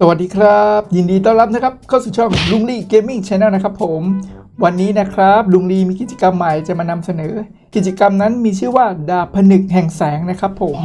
สวัสดีครับ ยินดีต้อนรับนะครับ เข้าสู่ช่องลุงลี่เกมมิ่งช n แนลนะครับผม วันนี้นะครับลุงลีมีกิจกรรมใหม่จะมานำเสนอ กิจกรรมนั้นมีชื่อว่าดาบผนึกแห่งแสงนะครับผม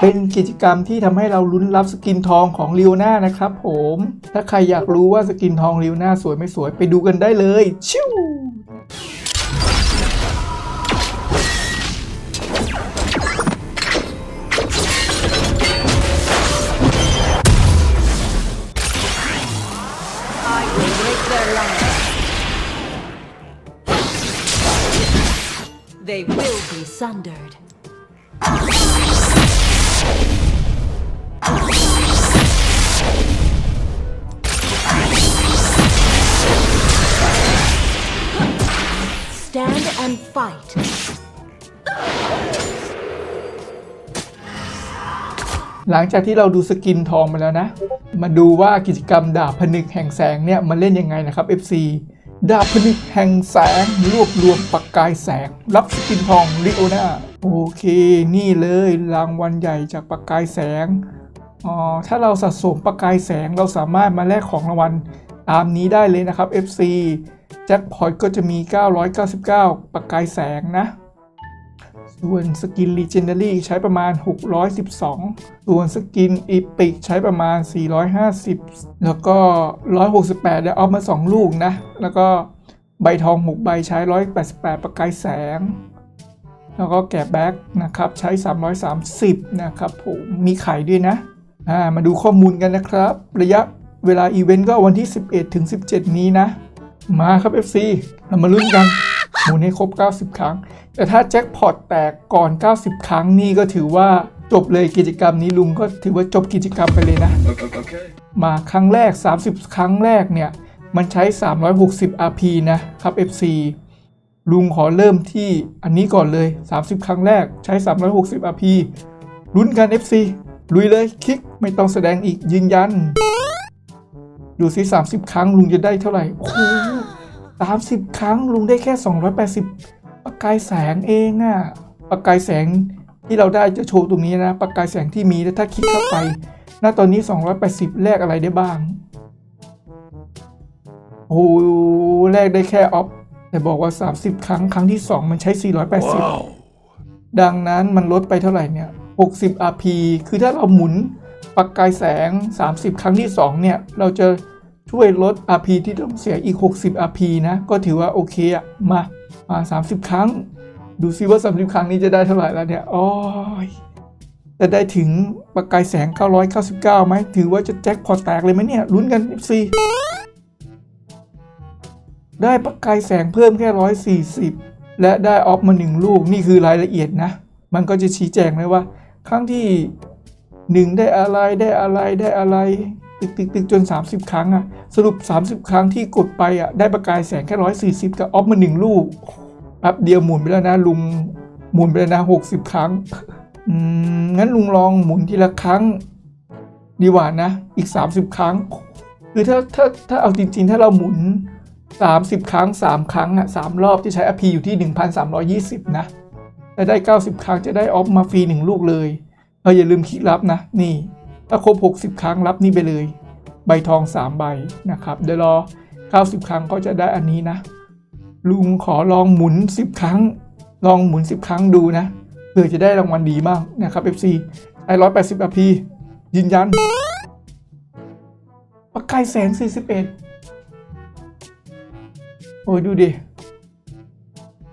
เป็นกิจกรรมที่ทำให้เราลุ้นรับสกินทองของลิโอน่านะครับผมถ้าใครอยากรู้ว่าสกินทองลิโอน่าสวยไม่สวยไปดูกันได้เลยชิว They will be sundered. Stand and fight. หลังจากที่เราดูสกินทองมาแล้วนะ มาดูว่ากิจกรรมดาบผนึกแห่งแสงเนี่ย มันเล่นยังไงนะครับ FC ดาบผนึกแห่งแสง รวบรวมประกายแสง รับสกินทองลิโอนาโอเค นี่เลยรางวัลใหญ่จากประกายแสงอ๋อถ้าเราสะสมประกายแสงเราสามารถมาแลกของรางวัลตามนี้ได้เลยนะครับ FC แจ็คพอตก็จะมี 999 ประกายแสงนะ ส่วนสกิน Legendary ใช้ประมาณ 612 ส่วนสกิน Epic ใช้ประมาณ 450 แล้วก็ 168 ได้ออฟมา 2 ลูกนะ แล้วก็ใบทอง 6 ใบใช้ 188 ประกายแสง แล้วก็แกะแบ็กนะครับใช้ 330 นะครับผมมีไข่ด้วยนะอ่ามาดูข้อมูลกันนะครับ ระยะเวลาอีเวนต์ก็วันที่ 11 ถึง 17 นี้นะ มาครับ FC เรามาลุ้นกัน หมุนให้ครบ 90 ครั้ง แต่ถ้าแจ็คพอตแตกก่อน 90 ครั้งนี่ก็ถือว่าจบเลยกิจกรรมนี้ลุงก็ถือว่าจบกิจกรรมไปเลยนะ Okay. มาครั้งแรก 30 ครั้งแรกเนี่ย มันใช้ 360 RP นะครับ FC ลุงขอเริ่มที่อันนี้ก่อนเลย 30 ครั้งแรกใช้ 360 RP ลุ้นกัน FC ลุยเลยคลิกไม่ต้องแสดงอีกยืนยัน ดูซิ30 ครั้งลุงจะได้เท่าไหร่โอ้โห 30 ครั้งลุงได้แค่ 280 ประกายแสงเองอะประกายแสงที่เราได้จะโชว์ตรงนี้นะ ประกายแสงที่มีแล้วถ้าคลิกเข้าไป ณ ตอนนี้ 280 แลกอะไรได้บ้าง โอ้โหแลกได้แค่ออฟแต่บอกว่า 30 ครั้งครั้งที่ 2 มันใช้ 480ดังนั้นมันลดไปเท่าไหร่เนี่ย 60 RP คือถ้าเราหมุนประกายแสง 30 ครั้งที่ 2 เนี่ย เราจะ ช่วยลด RP ที่ต้องเสียอีก 60 RP นะ ก็ถือว่าโอเคอะมามา30 ครั้ง ดูซิว่า 30 ครั้งนี้จะได้เท่าไหร่แล้วเนี่ยโอ้ยจะได้ถึงประกายแสง 999ไหมถือว่าจะแจ็คพอตแตกเลยไหมเนี่ยลุ้นกัน FC ได้ประกายแสงเพิ่มแค่ 140 และได้ออฟมาหนึ่งลูกนี่คือรายละเอียดนะ มันก็จะชี้แจงเลยว่า ครั้งที่ 1 ได้อะไรได้อะไรได้อะไร ตึกตึกตึกจน 30 ครั้งอะสรุป 30 ครั้งที่กดไปอะได้ประกายแสงแค่140กับออฟมาหนึ่งลูกแป๊บเดียวหมุนไปแล้วนะลุงหมุนไปแล้วนะ60ครั้งอืมงั้นลุงลองหมุนทีละครั้ง ดีกว่านะ อีก 30 ครั้ง คือถ้าถ้าถ้าเอาจริงๆ ถ้าเราหมุน 30 ครั้ง 3 ครั้งอะ3รอบจะใช้ AP อยู่ที่ 1,320 นะถ้าได้ 90 ครั้งจะได้ออฟมาฟรี 1 ลูกเลยเอออย่าลืมคลิกรับนะ นี่ ถ้าครบ 60 ครั้งรับนี่ไปเลย ใบทอง 3 ใบนะครับ เดี๋ยวรอ 90 ครั้งก็จะได้อันนี้นะ ลุงขอลองหมุน 10 ครั้ง ลองหมุน 10 ครั้งดูนะเพื่อจะได้รางวัลดีมากนะครับ FC ไอ้180 RP ยืนยันประกายแสง 41 โอ้ยดูดิ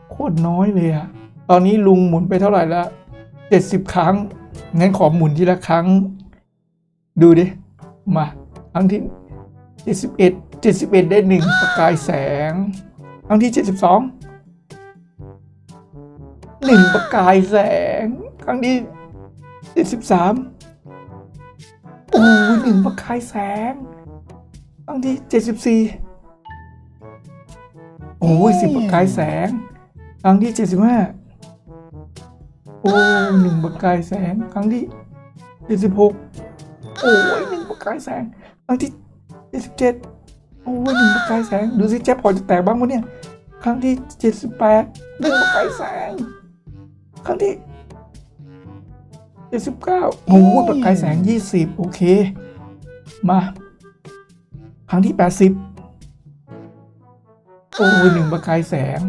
โคตรน้อยเลยอะตอนนี้ลุงหมุนไปเท่าไหร่ละ70 ครั้ง งั้นขอหมุนทีละครั้ง ดูดิ มาครั้งที่ 71 71 ได้หนึ่งประกายแสง ครั้งที่ 72หนึ่งประกายแสง ครั้งที่ 73โอ้ยหนึ่งประกายแสง ครั้งที่ 74 โอ้ยสิบประกายแสง ครั้งที่ 75 โอ้ยหนึ่งประกายแสง ครั้งที่ 76 โอ้ยหนึ่งประกายแสงครั้งที่77โอ้ยหนึ่งประกายแสง ดูสิแจ๊บพอจะแตกบ้างวะเนี่ย ครั้งที่78หนึ่งประกายแสง ครั้งที่79โอ้ยประกายแสง20โอเค มา ครั้งที่แปดสิบโอ้ยหนึ่งประกายแสง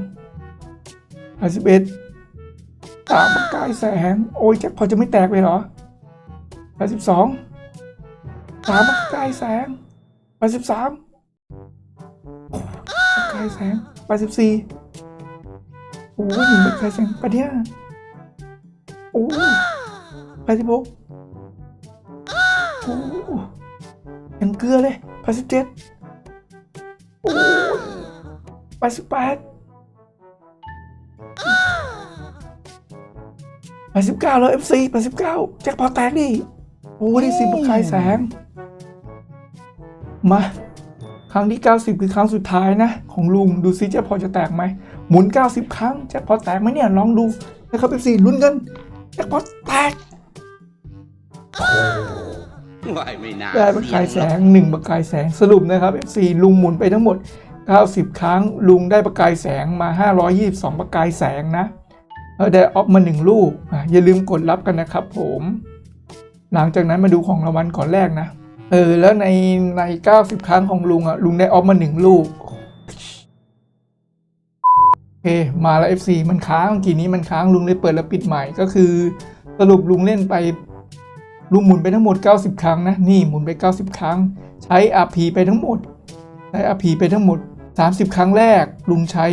แปดสิบเอ็ดสามประกายแสง โอ้ยแจ็คพอจะไม่แตกเลยเหรอแปดสิบสอง สามประกายแสงแปดสิบสามประกายแสงแปดสิบสี่โอ้ยหนึ่งประกายแสงแปดที่ห้าโอ้ยแปดสิบหกโอ้ยยังเกลือเลยแปดสิบเจ็ดโอ้ยแปดสิบแปดแปดสิบเก้าแล้วเอฟซีแปดสิบเก้าแจ็คพอตแตกดิโอ้ยได้สิบประกายแสง มา ครั้งที่ 90 คือครั้งสุดท้ายนะ ของลุงดูซิแจ็คพอจะแตกไหมหมุน 90 ครั้งแจ็คพอแตกไหมเนี่ยลองดูนะครับเอฟซีลุ้นกันแจ็คพอแตกว่ายไม่น่าได้ประกายแสงหนึ่งประกายแสงสรุปนะครับ FC ลุงหมุนไปทั้งหมด 90 ครั้ง ลุงได้ประกายแสงมา 522 ประกายแสงนะเออได้ออฟมาหนึ่งลูกอะอย่าลืมกดรับกันนะครับผม หลังจากนั้นมาดูของรางวัลก่อนแรกนะ เออ แล้วในใน90ครั้งของลุงอะ ลุงได้ออฟมาหนึ่งลูก โอเค มาแล้ว FC มันค้างเมื่อกี้นี้มันค้างลุงเลยเปิดแล้วปิดใหม่ก็คือ สรุปลุงเล่นไป ลุงหมุนไปทั้งหมด 90 ครั้งนะ นี่หมุนไป 90 ครั้ง ใช้ RP ไปทั้งหมด ใช้ RP ไปทั้งหมด 30 ครั้งแรก ลุงใช้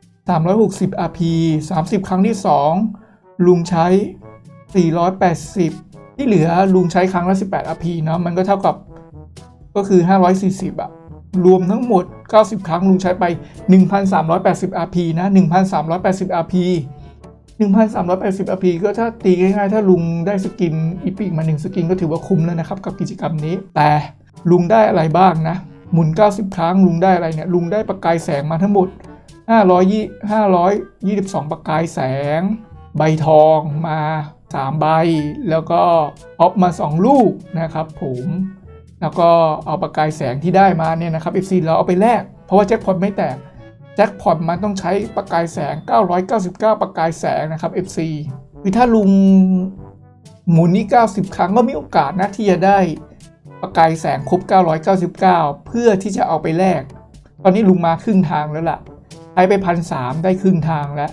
360 RP 30 ครั้งที่ 2 ลุงใช้ 480 ที่เหลือลุงใช้ครั้งละ 18 RP เนาะมันก็เท่ากับก็คือ 540อะรวมทั้งหมด 90 ครั้งลุงใช้ไป 1,380 RP นะ 1,380 RP 1,380 RP ก็ถ้าตีง่ายๆ ถ้าลุงได้สกินอีพิกมา 1 สกินก็ถือว่าคุ้มแล้วนะครับ กับกิจกรรมนี้ แต่ลุงได้อะไรบ้างนะ หมุน 90 ครั้งลุงได้อะไรเนี่ย ลุงได้ประกายแสงมาทั้งหมด 520 522ประกายแสง ใบทองมา 3 ใบ แล้วก็ออฟมา 2 ลูกนะครับผมแล้วก็เอาประกายแสงที่ได้มาเนี่ยนะครับ FC เราเอาไปแลกเพราะว่าแจ็คพอตไม่แตกแจ็คพอตมันต้องใช้ประกายแสง 999 ประกายแสงนะครับ FC คือถ้าลุงหมุนนี่90 ครั้งก็มีโอกาสนะที่จะได้ประกายแสงครบ 999 เพื่อที่จะเอาไปแลก ตอนนี้ลุงมาครึ่งทางแล้วล่ะใช้ไปพันสามได้ครึ่งทางแล้ว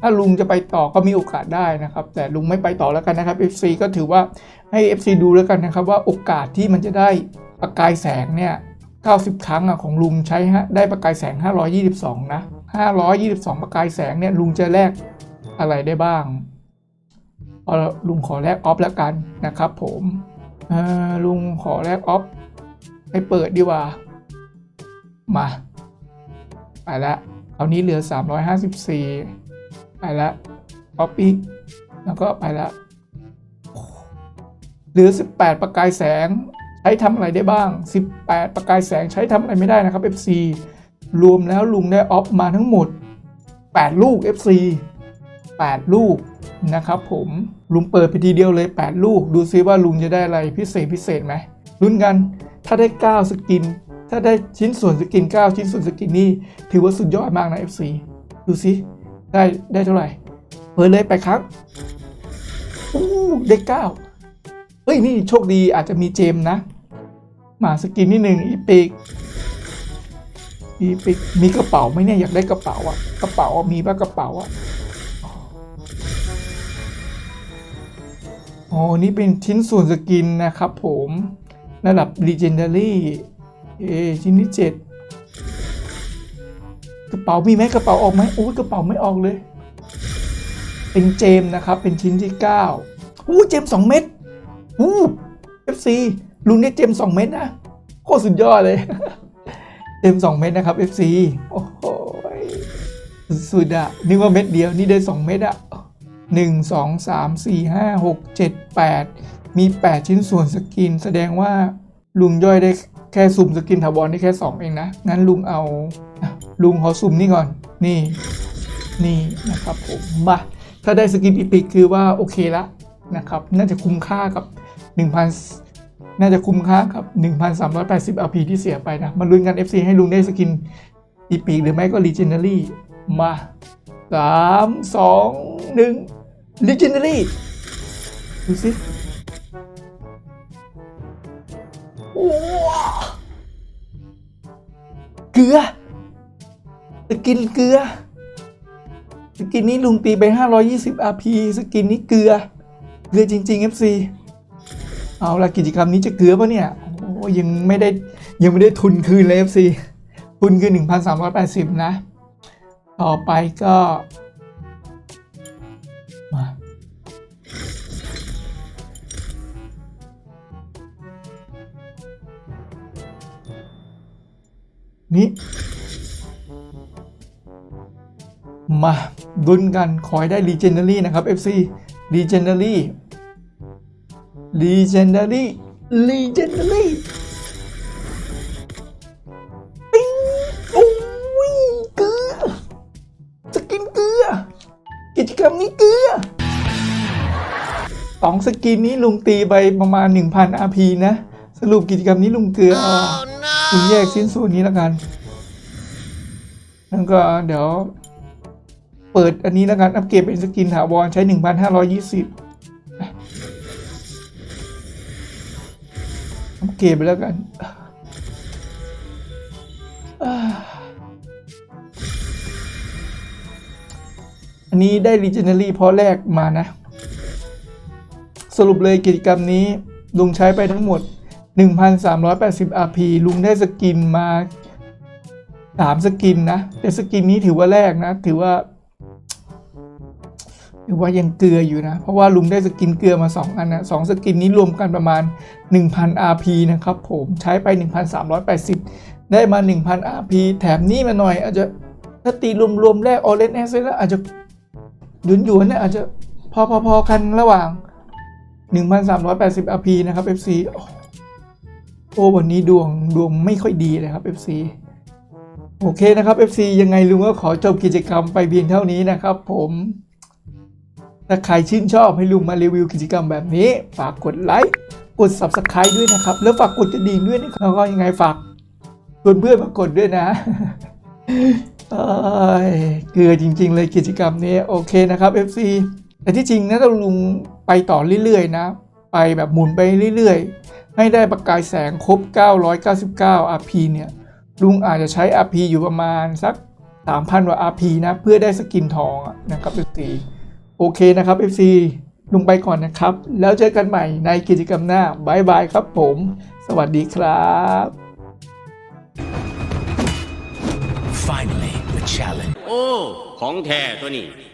ถ้าลุงจะไปต่อก็มีโอกาสได้นะครับ แต่ลุงไม่ไปต่อแล้วกันนะครับ FC ก็ถือว่าให้ FC ดูแล้วกันนะครับ ว่าโอกาสที่มันจะได้ประกายแสงเนี่ย 90 ครั้งอะของลุงใช้ฮะได้ประกายแสง 522 นะ 522 ประกายแสงเนี่ยลุงจะแลกอะไรได้บ้างเอลุงขอแลกออฟแล้วกันนะครับผมลุงขอแลกออฟไปเปิดดีกว่า มา ไปละคราวนี้เหลือ 354 ไปละออฟอีกแล้วก็ไปละเหลือ 18 ประกายแสงใช้ทำอะไรได้บ้าง 18 ประกายแสงใช้ทำอะไรไม่ได้นะครับ FC รวมแล้วลุงได้ออฟมาทั้งหมด 8 ลูก FC 8 ลูกนะครับผมลุงเปิดไปทีเดียวเลย 8 ลูก ดูซิว่าลุงจะได้อะไรพิเศษพิเศษไหมลุ้นกันถ้าได้ 9 สกิน ถ้าได้ชิ้นส่วนสกิน 9 ชิ้นส่วนสกินนี่ถือว่าสุดยอดมากนะ FC ดูซิ ได้ได้เท่าไหร่เปิดเลยไปครับอู้ได้9เฮ้ยนี่โชคดีอาจจะมีเจมนะ มาสกินนิดหนึ่งอีปิกอีปิกมีกระเป๋าไหมเนี่ยอยากได้กระเป๋าอะกระเป๋ามีป่ะกระเป๋าอะโอ๋อนี่เป็นชิ้นส่วนสกินนะครับผม ระดับ Legendary เอชิ้นที่เจ็ด กระเป๋ามีไหมกระเป๋าออกไหมโอ้ยกระเป๋าไม่ออกเลย เป็นเจมนะครับ เป็นชิ้นที่9อู้เจมสองเม็ดอู้ FC ลุงได้เจมสองเม็ดนะโคตรสุดยอดเลย เจมสองเม็ดนะครับ FC โอ้โหสุดอะนึกว่าเม็ดเดียวนี่ได้สองเม็ดอะหนึ่งสองสามสี่ห้าหกเจ็ดแปดมีแปดชิ้นส่วนสกิน แสดงว่าลุงย่อยได้ แค่สุ่มสกินถาวรได้แค่สองเองนะ งั้นลุงเอา ลุงขอสุ่มนี่ก่อน นี่ นี่นะครับผมมา ถ้าได้สกินอีพิกคือว่าโอเคละนะครับ น่าจะคุ้มค่ากับ 1,000 น่าจะคุ้มค่ากับ 1,380 LP ที่เสียไปนะ มาลุ้นกัน FC ให้ลุงได้สกินอีพิกหรือไม่ก็ Legendary มา 3 2 1 Legendary ดูสิ เกลือสกินเกลือ สกินนี้ลุงตีไป 520 RP สกินนี้เกลือ เกลือจริง ๆ FC เอาละกิจกรรมนี้จะเกลือปะเนี่ย โอ้ยังไม่ได้ยังไม่ได้ทุนคืนเลย FC ทุนคือ 1,380 นะ ต่อไปก็ นี่มาดุนกัน ขอให้ได้ Legendary นะครับ FC Legendary Legendary Legendary ปิ้งโอ้ยเกลือสกินเกลือ กิจกรรมนี้เกลือสองสกินนี้ลุงตีไปประมาณ 1,000 RP นะ สรุปกิจกรรมนี้ลุงเกลือเอาอะลุงแยกชิ้นส่วนนี้แล้วกันแล้วก็เดี๋ยว เปิดอันนี้แล้วกันอัปเกรดเป็นสกินถาวรใช้ 1,520อัปเกรดไปแล้วกันอ่าอันนี้ได้ Legendary เพราะแรกมานะ สรุปเลยกิจกรรมนี้ลุงใช้ไปทั้งหมด 1,380 RP ลุงได้สกินมา 3 สกินนะ แต่สกินนี้ถือว่าแรกนะ ถือว่า ถือว่ายังเกลืออยู่นะ เพราะว่าลุงได้สกินเกลือมา 2 อันนะสองสกินนี้รวมกันประมาณ 1,000 RP นะครับผมใช้ไป 1,380 ได้มา 1,000 RP แถมนี้มาหน่อย อาจจะถ้าตีรวมๆแรกออเรนแอสแล้วอาจจะหยวนหยวนๆเนี่ยอาจจะพอๆกันระหว่าง 1,380 RP นะครับ FC โอ้โอ้วันนี้ดวงดวงไม่ค่อยดีเลยครับ FC โอเคนะครับ FC ยังไงลุงก็ขอจบกิจกรรมไปเพียงเท่านี้นะครับ ผมถ้าใครชื่นชอบให้ลุงมารีวิวกิจกรรมแบบนี้ ฝากกดไลค์กด Subscribe ด้วยนะครับ แล้วฝากกดกระดิ่งด้วยนะครับแล้วก็ยังไงฝากชวนเพื่อนมากดด้วยนะเอ้ยเกลือจริง ๆ เลยกิจกรรมนี้โอเคนะครับ FC แต่ที่จริงนะถ้าลุงไปต่อเรื่อยๆนะ ไปแบบหมุนไปเรื่อย ๆ ให้ได้ประกายแสงครบ 999 RP เนี่ยลุงอาจจะใช้ RP อยู่ประมาณสัก 3,000กว่า RP นะ เพื่อได้สกินทองอะนะครับ FC โอเคนะครับ FC ลุงไปก่อนนะครับ แล้วเจอกันใหม่ในกิจกรรมหน้าบายบายครับผม สวัสดีครับ Finally, the challenge. โอ้ ของแท้ตัวนี้